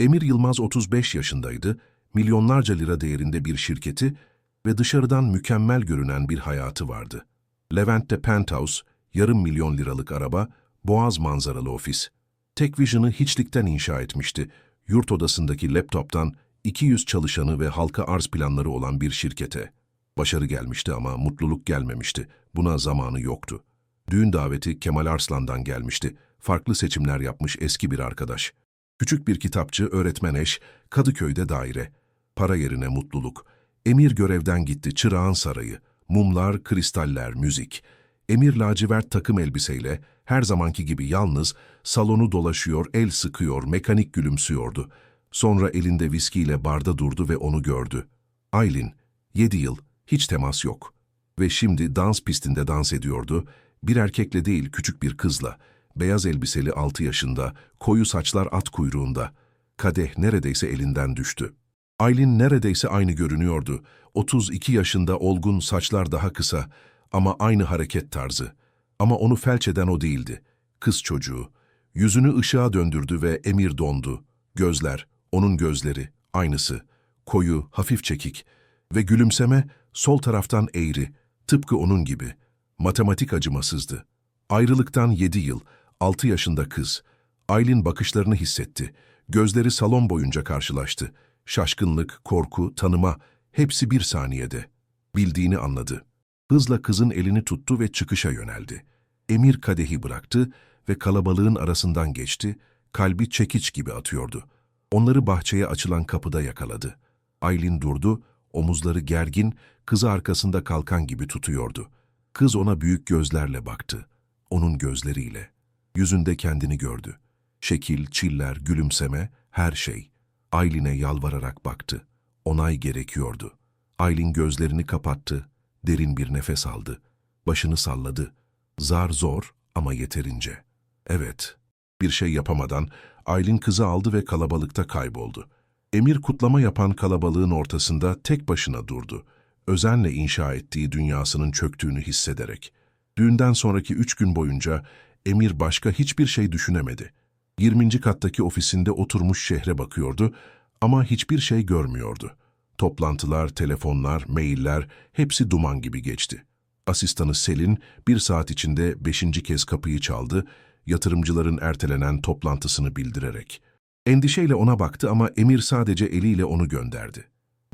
Emir Yılmaz 35 yaşındaydı, milyonlarca lira değerinde bir şirketi ve dışarıdan mükemmel görünen bir hayatı vardı. Levent'te penthouse, yarım milyon liralık araba, boğaz manzaralı ofis. Tekvision'ı hiçlikten inşa etmişti. Yurt odasındaki laptoptan 200 çalışanı ve halka arz planları olan bir şirkete. Başarı gelmişti ama mutluluk gelmemişti. Buna zamanı yoktu. Düğün daveti Kemal Arslan'dan gelmişti. Farklı seçimler yapmış eski bir arkadaş. Küçük bir kitapçı, öğretmen eş, Kadıköy'de daire. Para yerine mutluluk. Emir görevden gitti, çırağın sarayı. Mumlar, kristaller, müzik. Emir lacivert takım elbiseyle, her zamanki gibi yalnız, salonu dolaşıyor, el sıkıyor, mekanik gülümsüyordu. Sonra elinde viskiyle barda durdu ve onu gördü. Aylin, yedi yıl, hiç temas yok. Ve şimdi dans pistinde dans ediyordu. Bir erkekle değil, küçük bir kızla. Beyaz elbiseli altı yaşında, koyu saçlar at kuyruğunda. Kadeh neredeyse elinden düştü. Aylin neredeyse aynı görünüyordu. 32 yaşında olgun, saçlar daha kısa ama aynı hareket tarzı. Ama onu felç eden o değildi. Kız çocuğu. Yüzünü ışığa döndürdü ve Emir dondu. Gözler, onun gözleri, aynısı. Koyu, hafif çekik. Ve gülümseme sol taraftan eğri, tıpkı onun gibi. Matematik acımasızdı. Ayrılıktan yedi yıl, altı yaşında kız. Aylin bakışlarını hissetti. Gözleri salon boyunca karşılaştı. Şaşkınlık, korku, tanıma, hepsi bir saniyede. Bildiğini anladı. Hızla kızın elini tuttu ve çıkışa yöneldi. Emir kadehi bıraktı ve kalabalığın arasından geçti, kalbi çekiç gibi atıyordu. Onları bahçeye açılan kapıda yakaladı. Aylin durdu, omuzları gergin, kızı arkasında kalkan gibi tutuyordu. Kız ona büyük gözlerle baktı. Onun gözleriyle. Yüzünde kendini gördü. Şekil, çiller, gülümseme, her şey. Aylin'e yalvararak baktı. Onay gerekiyordu. Aylin gözlerini kapattı, derin bir nefes aldı. Başını salladı. Zar zor ama yeterince. Evet, bir şey yapamadan Aylin kızı aldı ve kalabalıkta kayboldu. Emir kutlama yapan kalabalığın ortasında tek başına durdu. Özenle inşa ettiği dünyasının çöktüğünü hissederek. Düğünden sonraki üç gün boyunca Emir başka hiçbir şey düşünemedi. 20. kattaki ofisinde oturmuş şehre bakıyordu ama hiçbir şey görmüyordu. Toplantılar, telefonlar, mailler hepsi duman gibi geçti. Asistanı Selin bir saat içinde beşinci kez kapıyı çaldı, yatırımcıların ertelenen toplantısını bildirerek. Endişeyle ona baktı ama Emir sadece eliyle onu gönderdi.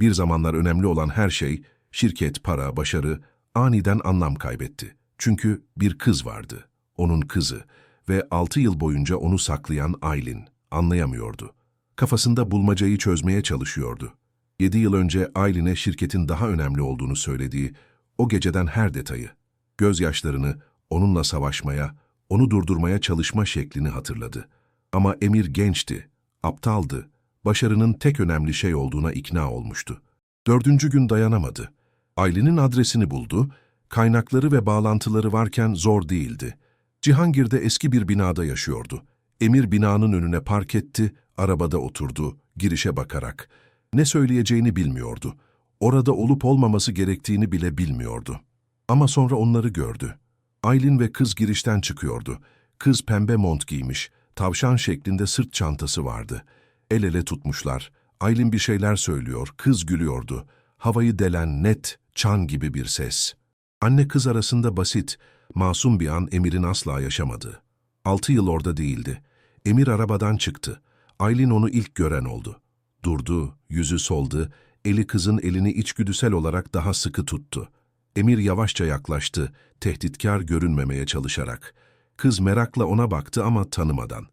Bir zamanlar önemli olan her şey, şirket, para, başarı aniden anlam kaybetti. Çünkü bir kız vardı, onun kızı ve altı yıl boyunca onu saklayan Aylin anlayamıyordu. Kafasında bulmacayı çözmeye çalışıyordu. Yedi yıl önce Aylin'e şirketin daha önemli olduğunu söylediği o geceden her detayı, gözyaşlarını onunla savaşmaya, onu durdurmaya çalışma şeklini hatırladı. Ama Emir gençti, aptaldı, başarının tek önemli şey olduğuna ikna olmuştu. Dördüncü gün dayanamadı. Aylin'in adresini buldu, kaynakları ve bağlantıları varken zor değildi. Cihangir'de eski bir binada yaşıyordu. Emir binanın önüne park etti, arabada oturdu, girişe bakarak. Ne söyleyeceğini bilmiyordu. Orada olup olmaması gerektiğini bile bilmiyordu. Ama sonra onları gördü. Aylin ve kız girişten çıkıyordu. Kız pembe mont giymiş, tavşan şeklinde sırt çantası vardı. El ele tutmuşlar. Aylin bir şeyler söylüyor, kız gülüyordu. Havayı delen net, çan gibi bir ses. Anne kız arasında basit, masum bir an Emir'in asla yaşamadı. Altı yıl orada değildi. Emir arabadan çıktı. Aylin onu ilk gören oldu. Durdu, yüzü soldu, eli kızın elini içgüdüsel olarak daha sıkı tuttu. Emir yavaşça yaklaştı, tehditkar görünmemeye çalışarak. Kız merakla ona baktı ama tanımadan.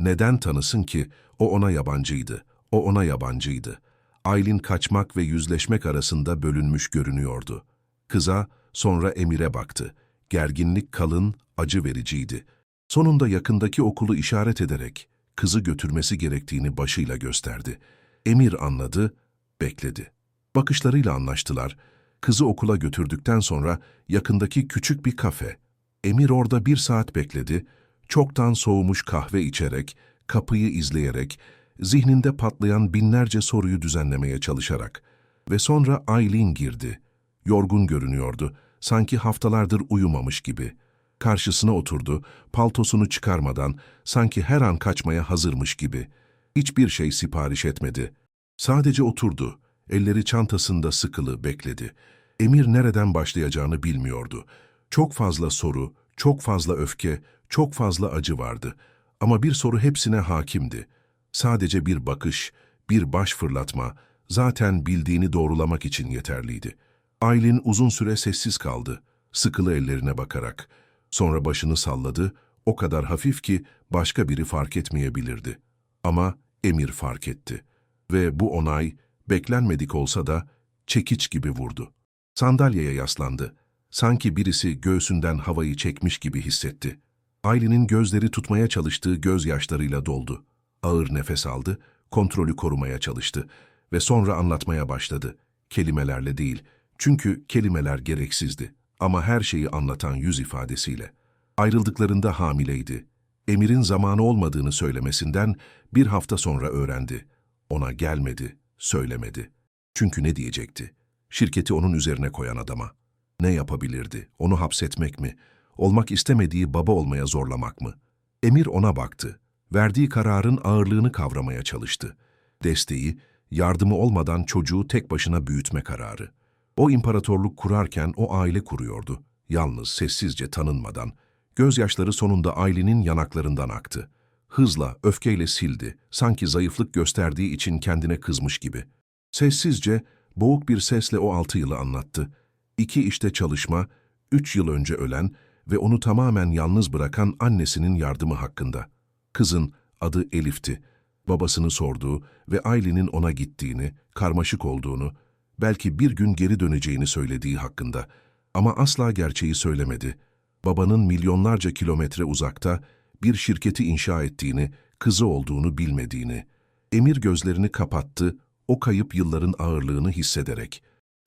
Neden tanısın ki? O ona yabancıydı. O ona yabancıydı. Aylin kaçmak ve yüzleşmek arasında bölünmüş görünüyordu. Kıza, sonra Emir'e baktı. Gerginlik kalın, acı vericiydi. Sonunda yakındaki okulu işaret ederek kızı götürmesi gerektiğini başıyla gösterdi. Emir anladı, bekledi. Bakışlarıyla anlaştılar. Kızı okula götürdükten sonra yakındaki küçük bir kafe. Emir orada bir saat bekledi, çoktan soğumuş kahve içerek, kapıyı izleyerek, zihninde patlayan binlerce soruyu düzenlemeye çalışarak. Ve sonra Aylin girdi. Yorgun görünüyordu, sanki haftalardır uyumamış gibi. Karşısına oturdu, paltosunu çıkarmadan, sanki her an kaçmaya hazırmış gibi. Hiçbir şey sipariş etmedi. Sadece oturdu. Elleri çantasında sıkılı bekledi. Emir nereden başlayacağını bilmiyordu. Çok fazla soru, çok fazla öfke, çok fazla acı vardı. Ama bir soru hepsine hakimdi. Sadece bir bakış, bir baş fırlatma, zaten bildiğini doğrulamak için yeterliydi. Aylin uzun süre sessiz kaldı, sıkılı ellerine bakarak. Sonra başını salladı, o kadar hafif ki başka biri fark etmeyebilirdi. Ama Emir fark etti. Ve bu onay, beklenmedik olsa da çekiç gibi vurdu. Sandalyeye yaslandı. Sanki birisi göğsünden havayı çekmiş gibi hissetti. Aylin'in gözleri tutmaya çalıştığı gözyaşlarıyla doldu. Ağır nefes aldı, kontrolü korumaya çalıştı ve sonra anlatmaya başladı. Kelimelerle değil, çünkü kelimeler gereksizdi ama her şeyi anlatan yüz ifadesiyle. Ayrıldıklarında hamileydi. Emir'in zamanı olmadığını söylemesinden bir hafta sonra öğrendi. Ona gelmedi, söylemedi. Çünkü ne diyecekti? Şirketi onun üzerine koyan adama. Ne yapabilirdi? Onu hapsetmek mi? Olmak istemediği baba olmaya zorlamak mı? Emir ona baktı. Verdiği kararın ağırlığını kavramaya çalıştı. Desteği, yardımı olmadan çocuğu tek başına büyütme kararı. O imparatorluk kurarken o aile kuruyordu. Yalnız, sessizce tanınmadan. Gözyaşları sonunda Aylin'in yanaklarından aktı. Hızla, öfkeyle sildi, sanki zayıflık gösterdiği için kendine kızmış gibi. Sessizce, boğuk bir sesle o altı yılı anlattı. İki işte çalışma, üç yıl önce ölen ve onu tamamen yalnız bırakan annesinin yardımı hakkında. Kızın adı Elif'ti. Babasını sorduğu ve Aylin'in ona gittiğini, karmaşık olduğunu, belki bir gün geri döneceğini söylediği hakkında. Ama asla gerçeği söylemedi. Babanın milyonlarca kilometre uzakta bir şirketi inşa ettiğini, kızı olduğunu bilmediğini. Emir gözlerini kapattı, o kayıp yılların ağırlığını hissederek.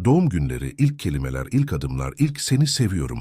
Doğum günleri, ilk kelimeler, ilk adımlar, ilk seni seviyorum.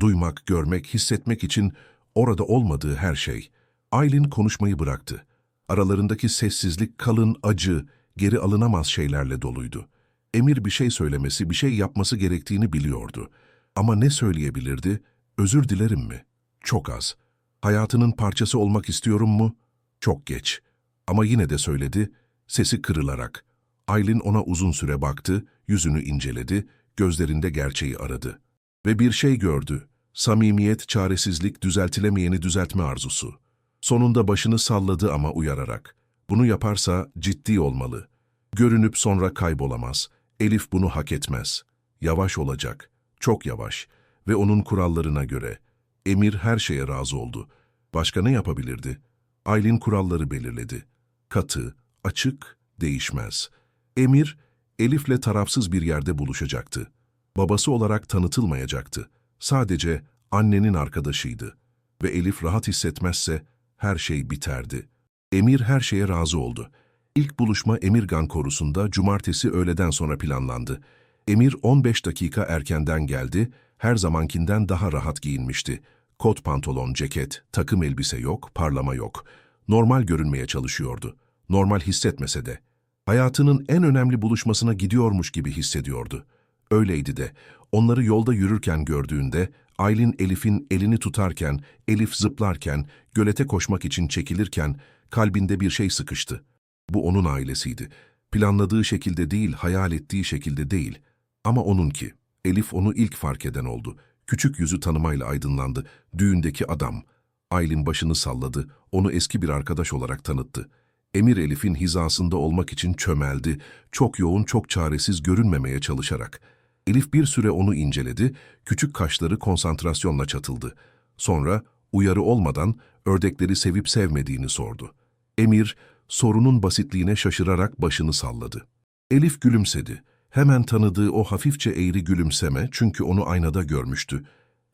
Duymak, görmek, hissetmek için orada olmadığı her şey. Aylin konuşmayı bıraktı. Aralarındaki sessizlik kalın, acı, geri alınamaz şeylerle doluydu. Emir bir şey söylemesi, bir şey yapması gerektiğini biliyordu. Ama ne söyleyebilirdi? Özür dilerim mi? Çok az. Hayatının parçası olmak istiyorum mu? Çok geç. Ama yine de söyledi, sesi kırılarak. Aylin ona uzun süre baktı, yüzünü inceledi, gözlerinde gerçeği aradı. Ve bir şey gördü. Samimiyet, çaresizlik, düzeltilemeyeni düzeltme arzusu. Sonunda başını salladı ama uyararak. Bunu yaparsa ciddi olmalı. Görünüp sonra kaybolamaz. Elif bunu hak etmez. Yavaş olacak, çok yavaş ve onun kurallarına göre. Emir her şeye razı oldu. Başka ne yapabilirdi? Aylin kuralları belirledi. Katı, açık, değişmez. Emir, Elif'le tarafsız bir yerde buluşacaktı. Babası olarak tanıtılmayacaktı. Sadece annenin arkadaşıydı. Ve Elif rahat hissetmezse her şey biterdi. Emir her şeye razı oldu. İlk buluşma Emirgan korusunda cumartesi öğleden sonra planlandı. Emir 15 dakika erkenden geldi, her zamankinden daha rahat giyinmişti. Kot pantolon, ceket, takım elbise yok, parlama yok. Normal görünmeye çalışıyordu. Normal hissetmese de. Hayatının en önemli buluşmasına gidiyormuş gibi hissediyordu. Öyleydi de. Onları yolda yürürken gördüğünde, Aylin Elif'in elini tutarken, Elif zıplarken, gölete koşmak için çekilirken, kalbinde bir şey sıkıştı. Bu onun ailesiydi. Planladığı şekilde değil, hayal ettiği şekilde değil. Ama onunki. Elif onu ilk fark eden oldu. Küçük yüzü tanımayla aydınlandı. Düğündeki adam. Aylin başını salladı, onu eski bir arkadaş olarak tanıttı. Emir Elif'in hizasında olmak için çömeldi, çok yoğun, çok çaresiz görünmemeye çalışarak. Elif bir süre onu inceledi, küçük kaşları konsantrasyonla çatıldı. Sonra, uyarı olmadan ördekleri sevip sevmediğini sordu. Emir, sorunun basitliğine şaşırarak başını salladı. Elif gülümsedi. Hemen tanıdığı o hafifçe eğri gülümseme çünkü onu aynada görmüştü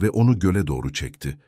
ve onu göle doğru çekti.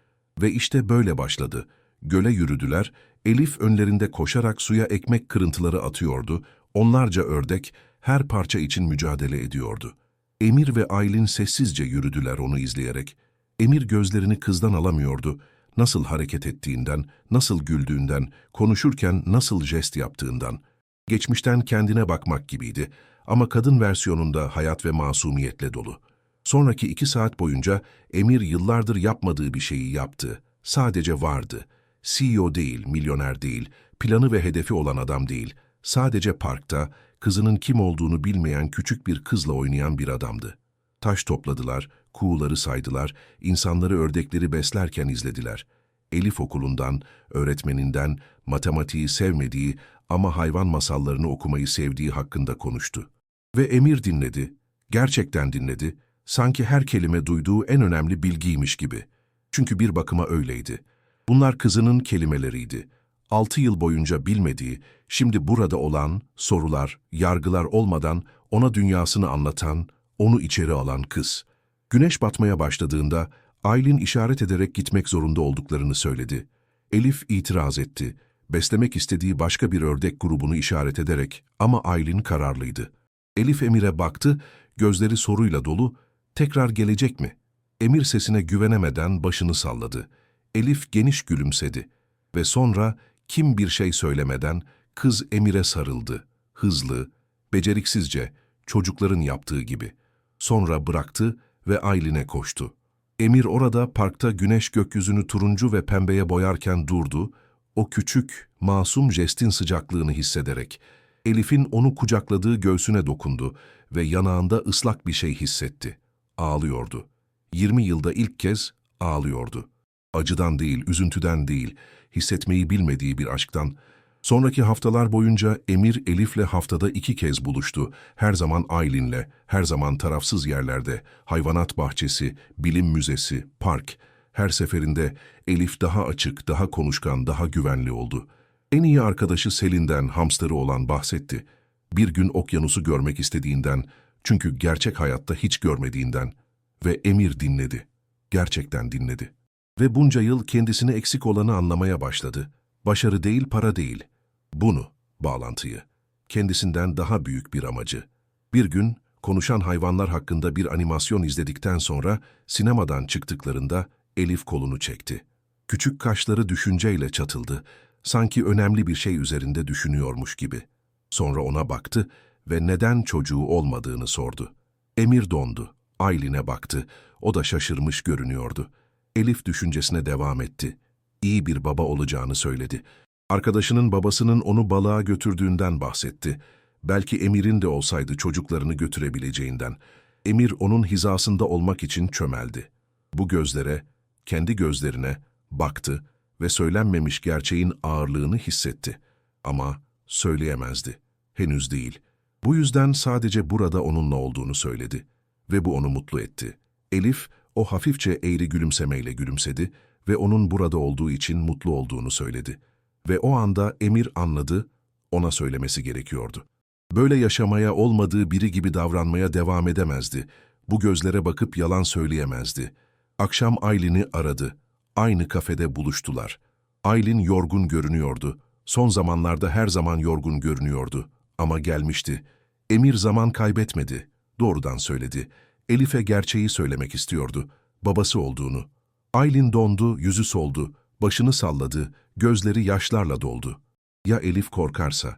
Ve işte böyle başladı. Göle yürüdüler, Elif önlerinde koşarak suya ekmek kırıntıları atıyordu, onlarca ördek her parça için mücadele ediyordu. Emir ve Aylin sessizce yürüdüler onu izleyerek. Emir gözlerini kızdan alamıyordu. Nasıl hareket ettiğinden, nasıl güldüğünden, konuşurken nasıl jest yaptığından. Geçmişten kendine bakmak gibiydi ama kadın versiyonunda hayat ve masumiyetle dolu. Sonraki iki saat boyunca Emir yıllardır yapmadığı bir şeyi yaptı. Sadece vardı. CEO değil, milyoner değil, planı ve hedefi olan adam değil, sadece parkta kızının kim olduğunu bilmeyen küçük bir kızla oynayan bir adamdı. Taş topladılar, kuğuları saydılar, insanları ördekleri beslerken izlediler. Elif okulundan, öğretmeninden, matematiği sevmediği ama hayvan masallarını okumayı sevdiği hakkında konuştu. Ve Emir dinledi, gerçekten dinledi, sanki her kelime duyduğu en önemli bilgiymiş gibi. Çünkü bir bakıma öyleydi. Bunlar kızının kelimeleriydi. Altı yıl boyunca bilmediği, şimdi burada olan, sorular, yargılar olmadan ona dünyasını anlatan, onu içeri alan kız. Güneş batmaya başladığında Aylin işaret ederek gitmek zorunda olduklarını söyledi. Elif itiraz etti. Beslemek istediği başka bir ördek grubunu işaret ederek ama Aylin kararlıydı. Elif Emir'e baktı, gözleri soruyla dolu, tekrar gelecek mi? Emir sesine güvenemeden başını salladı. Elif geniş gülümsedi ve sonra kim bir şey söylemeden kız Emir'e sarıldı. Hızlı, beceriksizce, çocukların yaptığı gibi. Sonra bıraktı ve Aylin'e koştu. Emir orada parkta güneş gökyüzünü turuncu ve pembeye boyarken durdu, o küçük, masum jestin sıcaklığını hissederek. Elif'in onu kucakladığı göğsüne dokundu ve yanağında ıslak bir şey hissetti. Ağlıyordu. 20 yılda ilk kez ağlıyordu. Acıdan değil, üzüntüden değil, hissetmeyi bilmediği bir aşktan. Sonraki haftalar boyunca Emir Elif'le haftada iki kez buluştu. Her zaman Aylin'le, her zaman tarafsız yerlerde, hayvanat bahçesi, bilim müzesi, park. Her seferinde Elif daha açık, daha konuşkan, daha güvenli oldu. En iyi arkadaşı Selin'den, hamsterı olan bahsetti. Bir gün okyanusu görmek istediğinden, çünkü gerçek hayatta hiç görmediğinden. Ve Emir dinledi. Gerçekten dinledi. Ve bunca yıl kendisine eksik olanı anlamaya başladı. Başarı değil, para değil. Bunu, bağlantıyı. Kendisinden daha büyük bir amacı. Bir gün, konuşan hayvanlar hakkında bir animasyon izledikten sonra sinemadan çıktıklarında Elif kolunu çekti. Küçük kaşları düşünceyle çatıldı. Sanki önemli bir şey üzerinde düşünüyormuş gibi. Sonra ona baktı ve neden çocuğu olmadığını sordu. Emir dondu. Aylin'e baktı. O da şaşırmış görünüyordu. Elif düşüncesine devam etti. İyi bir baba olacağını söyledi. Arkadaşının babasının onu balığa götürdüğünden bahsetti. Belki Emir'in de olsaydı çocuklarını götürebileceğinden. Emir onun hizasında olmak için çömeldi. Bu gözlere, kendi gözlerine baktı ve söylenmemiş gerçeğin ağırlığını hissetti. Ama söyleyemezdi. Henüz değil. Bu yüzden sadece burada onunla olduğunu söyledi. Ve bu onu mutlu etti. Elif, o hafifçe eğri gülümsemeyle gülümsedi ve onun burada olduğu için mutlu olduğunu söyledi. Ve o anda Emir anladı, ona söylemesi gerekiyordu. Böyle yaşamaya olmadığı biri gibi davranmaya devam edemezdi. Bu gözlere bakıp yalan söyleyemezdi. Akşam Aylin'i aradı. Aynı kafede buluştular. Aylin yorgun görünüyordu. Son zamanlarda her zaman yorgun görünüyordu. Ama gelmişti. Emir zaman kaybetmedi. Doğrudan söyledi. Elif'e gerçeği söylemek istiyordu. Babası olduğunu. Aylin dondu, yüzü soldu. Başını salladı, gözleri yaşlarla doldu. Ya Elif korkarsa?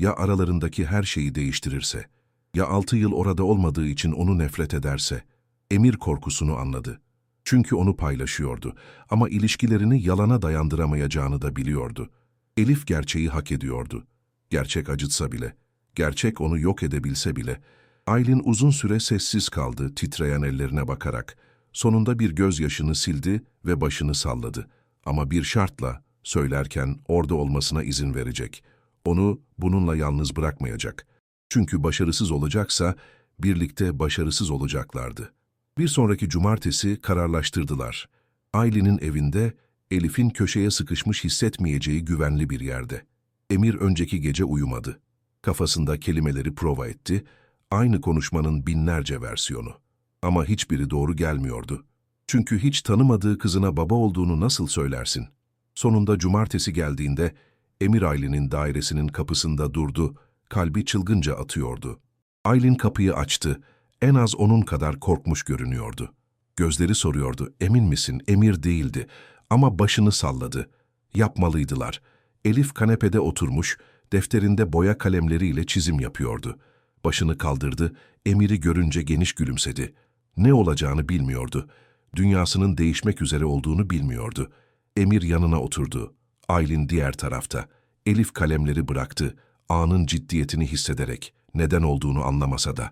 Ya aralarındaki her şeyi değiştirirse? Ya altı yıl orada olmadığı için onu nefret ederse? Emir korkusunu anladı. Çünkü onu paylaşıyordu ama ilişkilerini yalana dayandıramayacağını da biliyordu. Elif gerçeği hak ediyordu. Gerçek acıtsa bile, gerçek onu yok edebilse bile. Aylin uzun süre sessiz kaldı titreyen ellerine bakarak. Sonunda bir gözyaşını sildi ve başını salladı. Ama bir şartla, söylerken orada olmasına izin verecek. Onu bununla yalnız bırakmayacak. Çünkü başarısız olacaksa, birlikte başarısız olacaklardı. Bir sonraki cumartesi kararlaştırdılar. Aylin'in evinde, Elif'in köşeye sıkışmış hissetmeyeceği güvenli bir yerde. Emir önceki gece uyumadı. Kafasında kelimeleri prova etti, aynı konuşmanın binlerce versiyonu. Ama hiçbiri doğru gelmiyordu. Çünkü hiç tanımadığı kızına baba olduğunu nasıl söylersin? Sonunda cumartesi geldiğinde Emir Aylin'in dairesinin kapısında durdu, kalbi çılgınca atıyordu. Aylin kapıyı açtı, en az onun kadar korkmuş görünüyordu. Gözleri soruyordu, emin misin, Emir değildi ama başını salladı. Yapmalıydılar. Elif kanepede oturmuş, defterinde boya kalemleriyle çizim yapıyordu. Başını kaldırdı, Emir'i görünce geniş gülümsedi. Ne olacağını bilmiyordu. Dünyasının değişmek üzere olduğunu bilmiyordu. Emir yanına oturdu. Aylin diğer tarafta. Elif kalemleri bıraktı, anın ciddiyetini hissederek, neden olduğunu anlamasa da.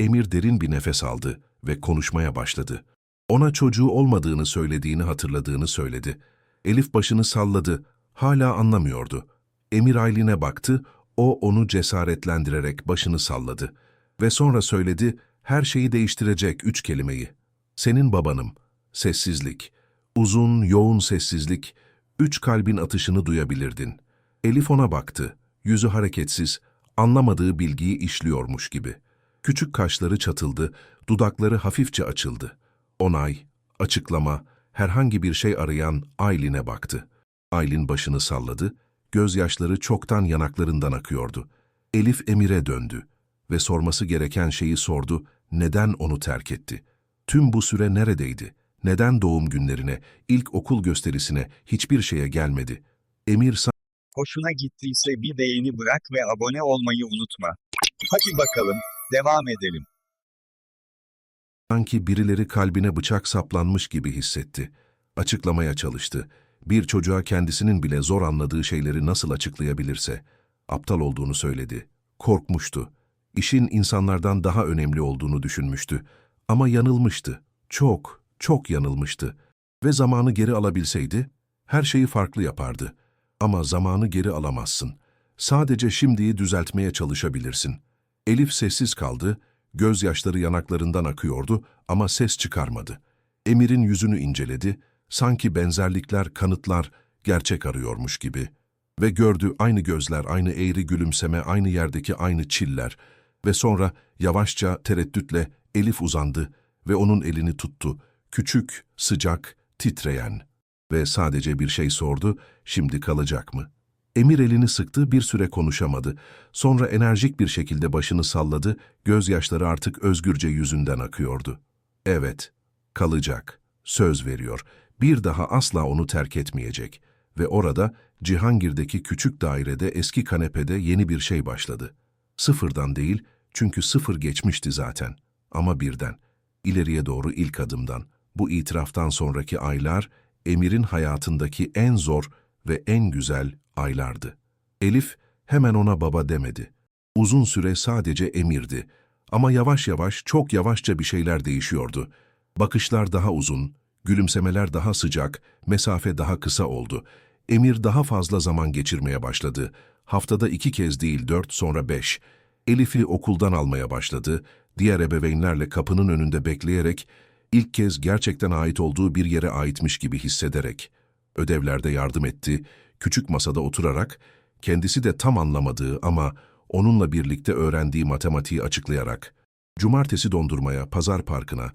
Emir derin bir nefes aldı ve konuşmaya başladı. Ona çocuğu olmadığını söylediğini hatırladığını söyledi. Elif başını salladı, hala anlamıyordu. Emir Aylin'e baktı, o onu cesaretlendirerek başını salladı. Ve sonra söyledi, her şeyi değiştirecek üç kelimeyi. Senin babanım. Sessizlik. Uzun, yoğun sessizlik. Üç kalbin atışını duyabilirdin. Elif ona baktı. Yüzü hareketsiz, anlamadığı bilgiyi işliyormuş gibi. Küçük kaşları çatıldı, dudakları hafifçe açıldı. Onay, açıklama, herhangi bir şey arayan Aylin'e baktı. Aylin başını salladı, gözyaşları çoktan yanaklarından akıyordu. Elif Emir'e döndü ve sorması gereken şeyi sordu, neden onu terk etti? Tüm bu süre neredeydi? Neden doğum günlerine, ilk okul gösterisine hiçbir şeye gelmedi? Emir Hoşuna gittiyse bir beğeni bırak ve abone olmayı unutma. Hadi bakalım, devam edelim. sanki birileri kalbine bıçak saplanmış gibi hissetti. Açıklamaya çalıştı. Bir çocuğa kendisinin bile zor anladığı şeyleri nasıl açıklayabilirse, aptal olduğunu söyledi. Korkmuştu. İşin insanlardan daha önemli olduğunu düşünmüştü. Ama yanılmıştı. Çok, çok yanılmıştı. Ve zamanı geri alabilseydi, her şeyi farklı yapardı. Ama zamanı geri alamazsın. Sadece şimdiyi düzeltmeye çalışabilirsin. Elif sessiz kaldı, gözyaşları yanaklarından akıyordu ama ses çıkarmadı. Emir'in yüzünü inceledi, sanki benzerlikler, kanıtlar gerçek arıyormuş gibi. Ve gördü aynı gözler, aynı eğri gülümseme, aynı yerdeki aynı çiller. Ve sonra yavaşça, tereddütle Elif uzandı ve onun elini tuttu. Küçük, sıcak, titreyen. Ve sadece bir şey sordu, şimdi kalacak mı? Emir elini sıktı, bir süre konuşamadı. Sonra enerjik bir şekilde başını salladı, gözyaşları artık özgürce yüzünden akıyordu. Evet, kalacak. Söz veriyor. Bir daha asla onu terk etmeyecek. Ve orada, Cihangir'deki küçük dairede eski kanepede yeni bir şey başladı. Sıfırdan değil, çünkü sıfır geçmişti zaten. Ama birden, ileriye doğru ilk adımdan, bu itiraftan sonraki aylar, Emir'in hayatındaki en zor ve en güzel aylardı. Elif hemen ona baba demedi. Uzun süre sadece Emir'di. Ama yavaş yavaş, çok yavaşça bir şeyler değişiyordu. Bakışlar daha uzun, gülümsemeler daha sıcak, mesafe daha kısa oldu. Emir daha fazla zaman geçirmeye başladı. Haftada iki kez değil dört, sonra beş. Elif'i okuldan almaya başladı. Diğer ebeveynlerle kapının önünde bekleyerek, ilk kez gerçekten ait olduğu bir yere aitmiş gibi hissederek. Ödevlerde yardım etti, küçük masada oturarak, kendisi de tam anlamadığı ama onunla birlikte öğrendiği matematiği açıklayarak, cumartesi dondurmaya, pazar parkına,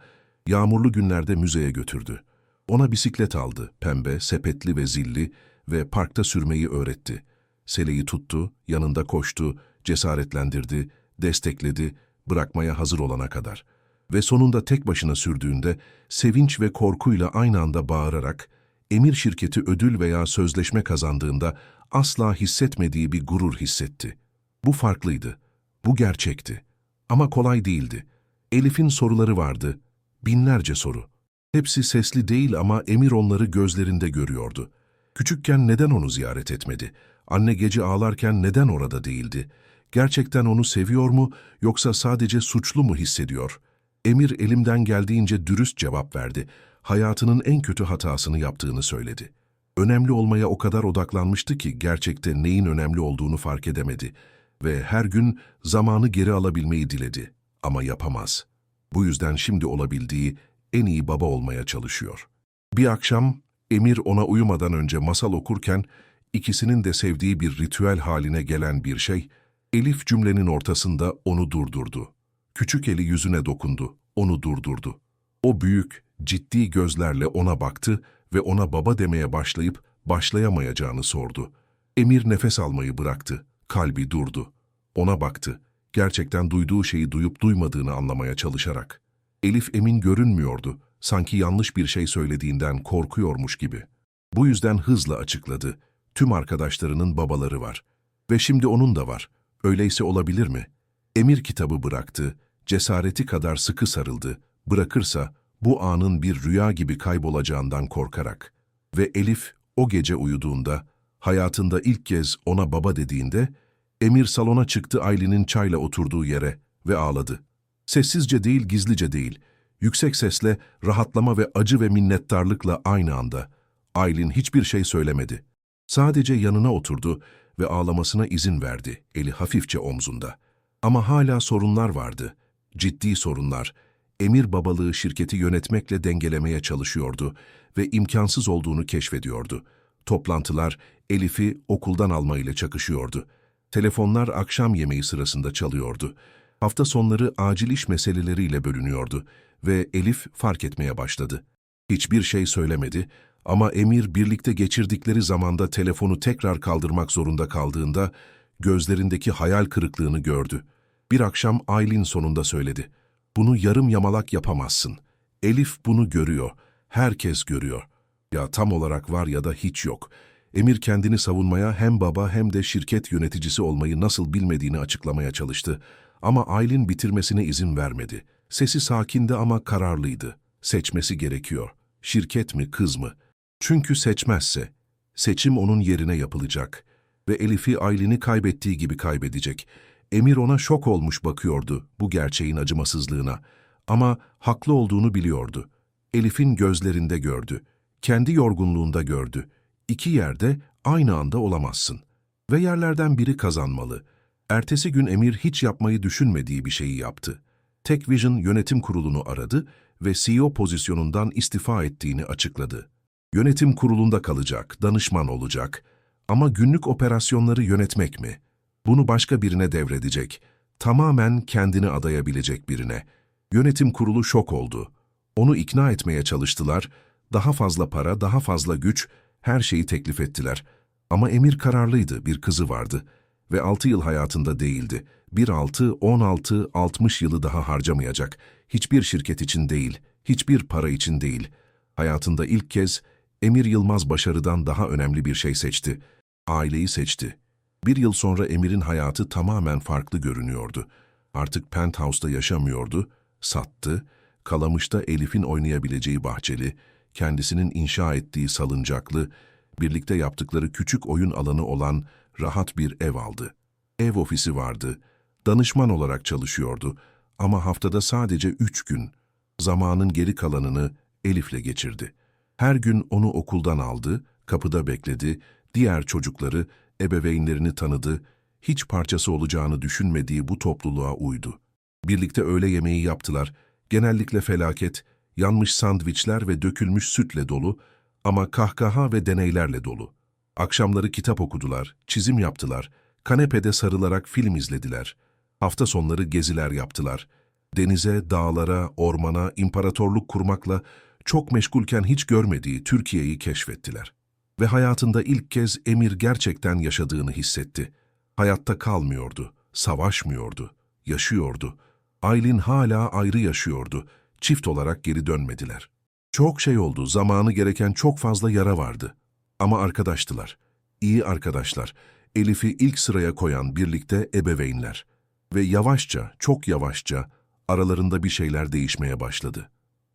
yağmurlu günlerde müzeye götürdü. Ona bisiklet aldı, pembe, sepetli ve zilli ve parkta sürmeyi öğretti. Seleyi tuttu, yanında koştu, cesaretlendirdi, destekledi, bırakmaya hazır olana kadar. Ve sonunda tek başına sürdüğünde, sevinç ve korkuyla aynı anda bağırarak, emir şirketi ödül veya sözleşme kazandığında asla hissetmediği bir gurur hissetti. Bu farklıydı. Bu gerçekti. Ama kolay değildi. Elif'in soruları vardı. Binlerce soru. Hepsi sesli değil ama Emir onları gözlerinde görüyordu. Küçükken neden onu ziyaret etmedi? Anne gece ağlarken neden orada değildi? Gerçekten onu seviyor mu yoksa sadece suçlu mu hissediyor? Emir elimden geldiğince dürüst cevap verdi. Hayatının en kötü hatasını yaptığını söyledi. Önemli olmaya o kadar odaklanmıştı ki gerçekte neyin önemli olduğunu fark edemedi ve her gün zamanı geri alabilmeyi diledi ama yapamaz. Bu yüzden şimdi olabildiği en iyi baba olmaya çalışıyor. Bir akşam Emir ona uyumadan önce masal okurken ikisinin de sevdiği bir ritüel haline gelen bir şey, Elif cümlenin ortasında onu durdurdu. Küçük eli yüzüne dokundu, onu durdurdu. O büyük, ciddi gözlerle ona baktı ve ona baba demeye başlayıp başlayamayacağını sordu. Emir nefes almayı bıraktı, kalbi durdu. Ona baktı, gerçekten duyduğu şeyi duyup duymadığını anlamaya çalışarak. Elif emin görünmüyordu, sanki yanlış bir şey söylediğinden korkuyormuş gibi. Bu yüzden hızla açıkladı. Tüm arkadaşlarının babaları var. Ve şimdi onun da var. Öyleyse olabilir mi? Emir kitabı bıraktı, cesareti kadar sıkı sarıldı. Bırakırsa bu anın bir rüya gibi kaybolacağından korkarak. Ve Elif o gece uyuduğunda Hayatında ilk kez ona baba dediğinde, Emir salona çıktı Aylin'in çayla oturduğu yere ve ağladı. Sessizce değil, gizlice değil, yüksek sesle, rahatlama ve acı ve minnettarlıkla aynı anda. Aylin hiçbir şey söylemedi. Sadece yanına oturdu ve ağlamasına izin verdi, eli hafifçe omzunda. Ama hala sorunlar vardı. Ciddi sorunlar. Emir babalığı şirketi yönetmekle dengelemeye çalışıyordu ve imkansız olduğunu keşfediyordu. Toplantılar Elif'i okuldan alma ile çakışıyordu. Telefonlar akşam yemeği sırasında çalıyordu. Hafta sonları acil iş meseleleriyle bölünüyordu ve Elif fark etmeye başladı. Hiçbir şey söylemedi ama Emir birlikte geçirdikleri zamanda telefonu tekrar kaldırmak zorunda kaldığında gözlerindeki hayal kırıklığını gördü. Bir akşam Aylin sonunda söyledi. Bunu yarım yamalak yapamazsın. Elif bunu görüyor. Herkes görüyor. Ya tam olarak var ya da hiç yok. Emir kendini savunmaya hem baba hem de şirket yöneticisi olmayı nasıl bilmediğini açıklamaya çalıştı. Ama Aylin bitirmesine izin vermedi. Sesi sakindi ama kararlıydı. Seçmesi gerekiyor. Şirket mi, kız mı? Çünkü seçmezse, seçim onun yerine yapılacak. Ve Elif'i Aylin'i kaybettiği gibi kaybedecek. Emir ona şok olmuş bakıyordu bu gerçeğin acımasızlığına. Ama haklı olduğunu biliyordu. Elif'in gözlerinde gördü. Kendi yorgunluğunda gördü. İki yerde aynı anda olamazsın. Ve yerlerden biri kazanmalı. Ertesi gün Emir hiç yapmayı düşünmediği bir şeyi yaptı. Tek Vision yönetim kurulunu aradı ve CEO pozisyonundan istifa ettiğini açıkladı. Yönetim kurulunda kalacak, danışman olacak. Ama günlük operasyonları yönetmek mi? Bunu başka birine devredecek. Tamamen kendini adayabilecek birine. Yönetim kurulu şok oldu. Onu ikna etmeye çalıştılar. Daha fazla para, daha fazla güç, her şeyi teklif ettiler. Ama Emir kararlıydı, bir kızı vardı. Ve altı yıl hayatında değildi. Bir altı, on altı, altmış yılı daha harcamayacak. Hiçbir şirket için değil, hiçbir para için değil. Hayatında ilk kez Emir Yılmaz başarıdan daha önemli bir şey seçti. Aileyi seçti. Bir yıl sonra Emir'in hayatı tamamen farklı görünüyordu. Artık penthouse'da yaşamıyordu, sattı, Kalamış'ta Elif'in oynayabileceği bahçeli, kendisinin inşa ettiği salıncaklı, birlikte yaptıkları küçük oyun alanı olan rahat bir ev aldı. Ev ofisi vardı, danışman olarak çalışıyordu ama haftada sadece üç gün, zamanın geri kalanını Elif'le geçirdi. Her gün onu okuldan aldı, kapıda bekledi, diğer çocukları, ebeveynlerini tanıdı, hiç parçası olacağını düşünmediği bu topluluğa uydu. Birlikte öğle yemeği yaptılar, genellikle felaket, yanmış sandviçler ve dökülmüş sütle dolu ama kahkaha ve deneylerle dolu. Akşamları kitap okudular, çizim yaptılar, kanepede sarılarak film izlediler. Hafta sonları geziler yaptılar. Denize, dağlara, ormana, imparatorluk kurmakla çok meşgulken hiç görmediği Türkiye'yi keşfettiler. Ve hayatında ilk kez Emir gerçekten yaşadığını hissetti. Hayatta kalmıyordu, savaşmıyordu, yaşıyordu. Aylin hala ayrı yaşıyordu, çift olarak geri dönmediler. Çok şey oldu, zamanı gereken çok fazla yara vardı. Ama arkadaştılar, iyi arkadaşlar, Elif'i ilk sıraya koyan birlikte ebeveynler. Ve yavaşça, çok yavaşça aralarında bir şeyler değişmeye başladı.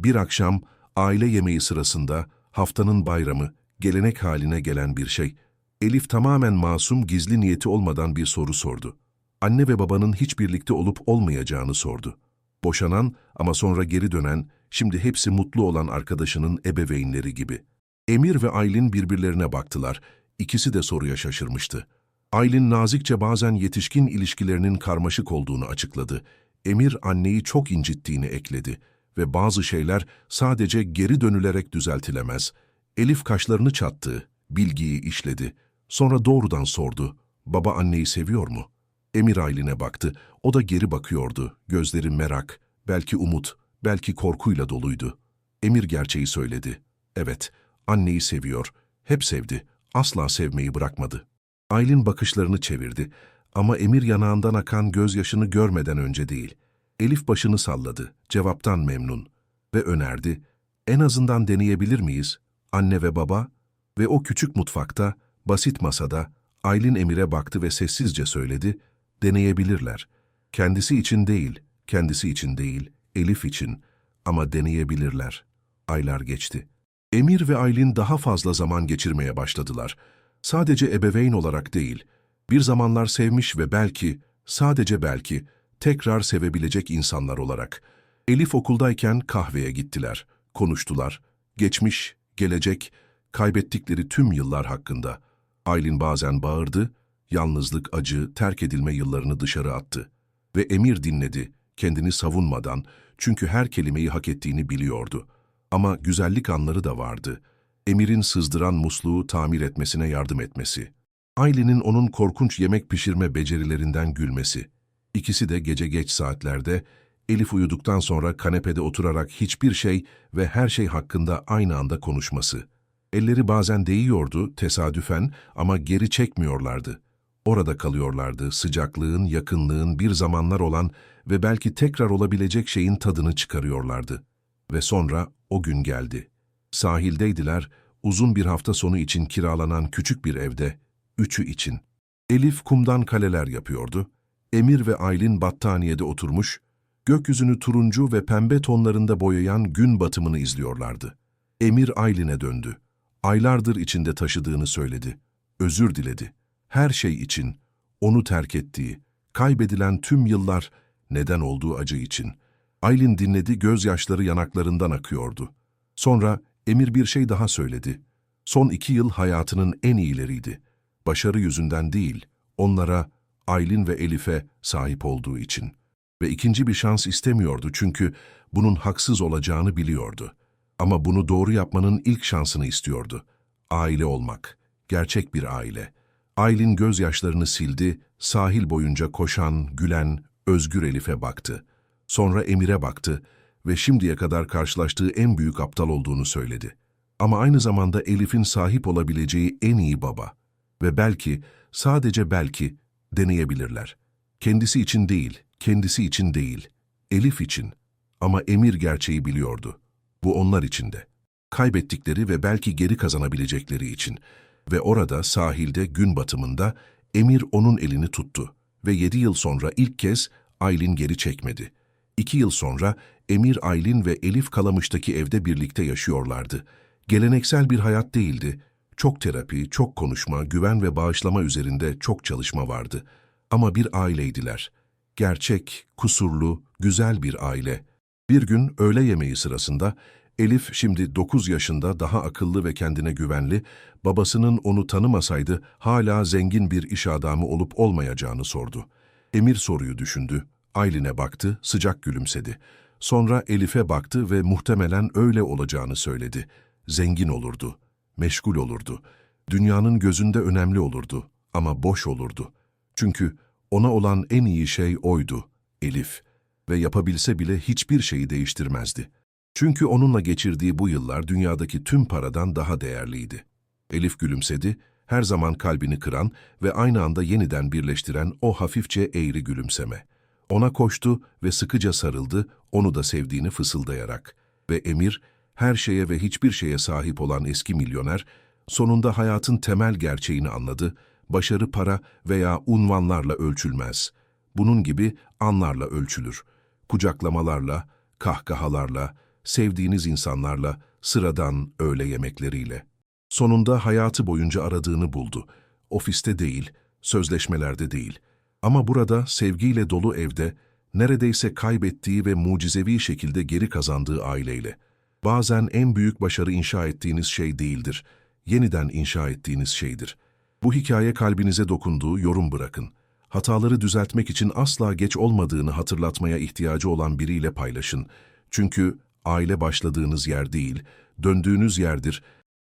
Bir akşam aile yemeği sırasında haftanın bayramı, gelenek haline gelen bir şey. Elif tamamen masum, gizli niyeti olmadan bir soru sordu. Anne ve babanın hiç birlikte olup olmayacağını sordu. Boşanan ama sonra geri dönen, şimdi hepsi mutlu olan arkadaşının ebeveynleri gibi. Emir ve Aylin birbirlerine baktılar. İkisi de soruya şaşırmıştı. Aylin nazikçe bazen yetişkin ilişkilerinin karmaşık olduğunu açıkladı. Emir anneyi çok incittiğini ekledi ve bazı şeyler sadece geri dönülerek düzeltilemez. Elif kaşlarını çattı, bilgiyi işledi. Sonra doğrudan sordu, baba anneyi seviyor mu? Emir Aylin'e baktı, o da geri bakıyordu, gözleri merak, belki umut, belki korkuyla doluydu. Emir gerçeği söyledi. Evet, anneyi seviyor, hep sevdi, asla sevmeyi bırakmadı. Aylin bakışlarını çevirdi ama Emir yanağından akan gözyaşını görmeden önce değil. Elif başını salladı, cevaptan memnun ve önerdi. En azından deneyebilir miyiz? Anne ve baba ve o küçük mutfakta, basit masada Aylin Emir'e baktı ve sessizce söyledi, deneyebilirler. Kendisi için değil, kendisi için değil, Elif için ama deneyebilirler. Aylar geçti. Emir ve Aylin daha fazla zaman geçirmeye başladılar. Sadece ebeveyn olarak değil, bir zamanlar sevmiş ve belki, sadece belki, tekrar sevebilecek insanlar olarak. Elif okuldayken kahveye gittiler, konuştular. Geçmiş, gelecek, kaybettikleri tüm yıllar hakkında. Aylin bazen bağırdı, yalnızlık, acı, terk edilme yıllarını dışarı attı. Ve Emir dinledi, kendini savunmadan, çünkü her kelimeyi hak ettiğini biliyordu. Ama güzellik anları da vardı. Emir'in sızdıran musluğu tamir etmesine yardım etmesi. Aylin'in onun korkunç yemek pişirme becerilerinden gülmesi. İkisi de gece geç saatlerde, Elif uyuduktan sonra kanepede oturarak hiçbir şey ve her şey hakkında aynı anda konuşması. Elleri bazen değiyordu tesadüfen ama geri çekmiyorlardı. Orada kalıyorlardı sıcaklığın, yakınlığın bir zamanlar olan ve belki tekrar olabilecek şeyin tadını çıkarıyorlardı. Ve sonra o gün geldi. Sahildeydiler, uzun bir hafta sonu için kiralanan küçük bir evde, üçü için. Elif kumdan kaleler yapıyordu. Emir ve Aylin battaniyede oturmuş, gökyüzünü turuncu ve pembe tonlarında boyayan gün batımını izliyorlardı. Emir Aylin'e döndü. Aylardır içinde taşıdığını söyledi. Özür diledi. Her şey için, onu terk ettiği, kaybedilen tüm yıllar, neden olduğu acı için. Aylin dinledi, gözyaşları yanaklarından akıyordu. Sonra Emir bir şey daha söyledi. Son iki yıl hayatının en iyileriydi. Başarı yüzünden değil, onlara, Aylin ve Elif'e sahip olduğu için. Ve ikinci bir şans istemiyordu çünkü bunun haksız olacağını biliyordu. Ama bunu doğru yapmanın ilk şansını istiyordu. Aile olmak, gerçek bir aile. Aylin gözyaşlarını sildi, sahil boyunca koşan, gülen, özgür Elif'e baktı. Sonra Emir'e baktı ve şimdiye kadar karşılaştığı en büyük aptal olduğunu söyledi. Ama aynı zamanda Elif'in sahip olabileceği en iyi baba. Ve belki, sadece belki, deneyebilirler. Kendisi için değil, kendisi için değil, Elif için. Ama Emir gerçeği biliyordu. Bu onlar için de. Kaybettikleri ve belki geri kazanabilecekleri için. Ve orada sahilde gün batımında Emir onun elini tuttu. Ve yedi yıl sonra ilk kez Aylin geri çekmedi. İki yıl sonra Emir, Aylin ve Elif Kalamış'taki evde birlikte yaşıyorlardı. Geleneksel bir hayat değildi. Çok terapi, çok konuşma, güven ve bağışlama üzerinde çok çalışma vardı. Ama bir aileydiler. Gerçek, kusurlu, güzel bir aile. Bir gün öğle yemeği sırasında Elif şimdi 9 yaşında daha akıllı ve kendine güvenli, babasının onu tanımasaydı hala zengin bir iş adamı olup olmayacağını sordu. Emir soruyu düşündü. Aylin'e baktı, sıcak gülümsedi. Sonra Elif'e baktı ve muhtemelen öyle olacağını söyledi. Zengin olurdu, meşgul olurdu. Dünyanın gözünde önemli olurdu ama boş olurdu. Çünkü ona olan en iyi şey oydu, Elif. Ve yapabilse bile hiçbir şeyi değiştirmezdi. Çünkü onunla geçirdiği bu yıllar dünyadaki tüm paradan daha değerliydi. Elif gülümsedi, her zaman kalbini kıran ve aynı anda yeniden birleştiren o hafifçe eğri gülümseme. Ona koştu ve sıkıca sarıldı, onu da sevdiğini fısıldayarak. Ve Emir, her şeye ve hiçbir şeye sahip olan eski milyoner, sonunda hayatın temel gerçeğini anladı, başarı para veya unvanlarla ölçülmez. Bunun gibi anlarla ölçülür. Kucaklamalarla, kahkahalarla, sevdiğiniz insanlarla, sıradan öğle yemekleriyle. Sonunda hayatı boyunca aradığını buldu. Ofiste değil, sözleşmelerde değil. Ama burada sevgiyle dolu evde, neredeyse kaybettiği ve mucizevi şekilde geri kazandığı aileyle. Bazen en büyük başarı inşa ettiğiniz şey değildir, yeniden inşa ettiğiniz şeydir. Bu hikaye kalbinize dokunduğu yorum bırakın. Hataları düzeltmek için asla geç olmadığını hatırlatmaya ihtiyacı olan biriyle paylaşın. Çünkü aile başladığınız yer değil, döndüğünüz yerdir